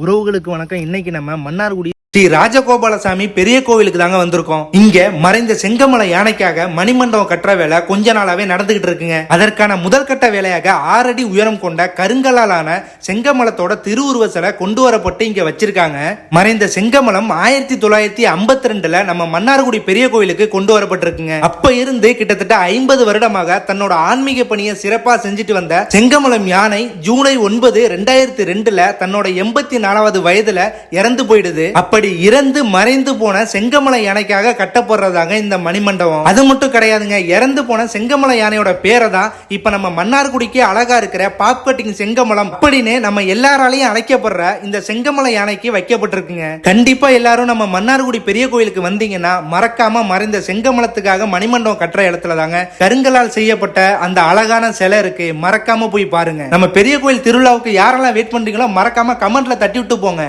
உறவுகளுக்கு வணக்கம். இன்னைக்கு நம்ம மன்னார்குடி ஸ்ரீ ராஜகோபாலசாமி பெரிய கோவிலுக்கு தாங்க வந்திருக்கோம். இங்க மறைந்த செங்கமலை யானைக்காக மணிமண்டபம் கட்டுற வேலை கொஞ்ச நாளாவே நடந்துகிட்டு இருக்குங்க. அதற்கான முதல் கட்ட வேலையாக ஆறடி உயரம் கொண்ட கருங்கலாலான செங்கமலத்தோட திருவுருவ சிலை கொண்டு வரப்பட்டு இங்க வச்சிருக்காங்க. மறைந்த செங்கமலம் ஆயிரத்தி தொள்ளாயிரத்தி ஐம்பத்தி ரெண்டுல நம்ம மன்னார்குடி பெரிய கோவிலுக்கு கொண்டு வரப்பட்டிருக்குங்க. அப்ப இருந்து கிட்டத்தட்ட ஐம்பது வருடமாக தன்னோட ஆன்மீக பணியை சிறப்பா செஞ்சுட்டு வந்த செங்கமலம் யானை ஜூலை ஒன்பது ரெண்டாயிரத்தி ரெண்டுல தன்னோட எண்பத்தி நாலாவது வயதுல இறந்து போயிடுது. அப்படி இறந்து மறைந்து போன செங்கமலை யானைக்காக கட்டப்படுறதாங்க இந்த மணிமண்டபம். அது மட்டும் கிடையாதுங்க இறந்து போன செங்கமலை யானையோட பேரை தான் இப்ப நம்ம மன்னார்குடிக்கு அழகா இருக்கிற பாப் கட்டிங் செங்கமலம் அப்படின்னு நம்ம எல்லாராலையும் அழைக்கப்படுற இந்த செங்கமலை யானைக்கு வைக்கப்பட்டிருக்குங்க. கண்டிப்பா எல்லாரும் நம்ம மன்னார்குடி பெரிய கோயிலுக்கு வந்தீங்கன்னா மறக்காம மறைந்த செங்கமலத்துக்காக மணிமண்டபம் கட்டுற இடத்துல தாங்க கருங்கலால் செய்யப்பட்ட அந்த அழகான சிலை இருக்கு. மறக்காம போய் பாருங்க. நம்ம பெரிய கோயில் திருவிழாவுக்கு யாரெல்லாம் வெயிட் பண்றீங்களோ மறக்காம கமெண்ட்ல தட்டி விட்டு போங்க.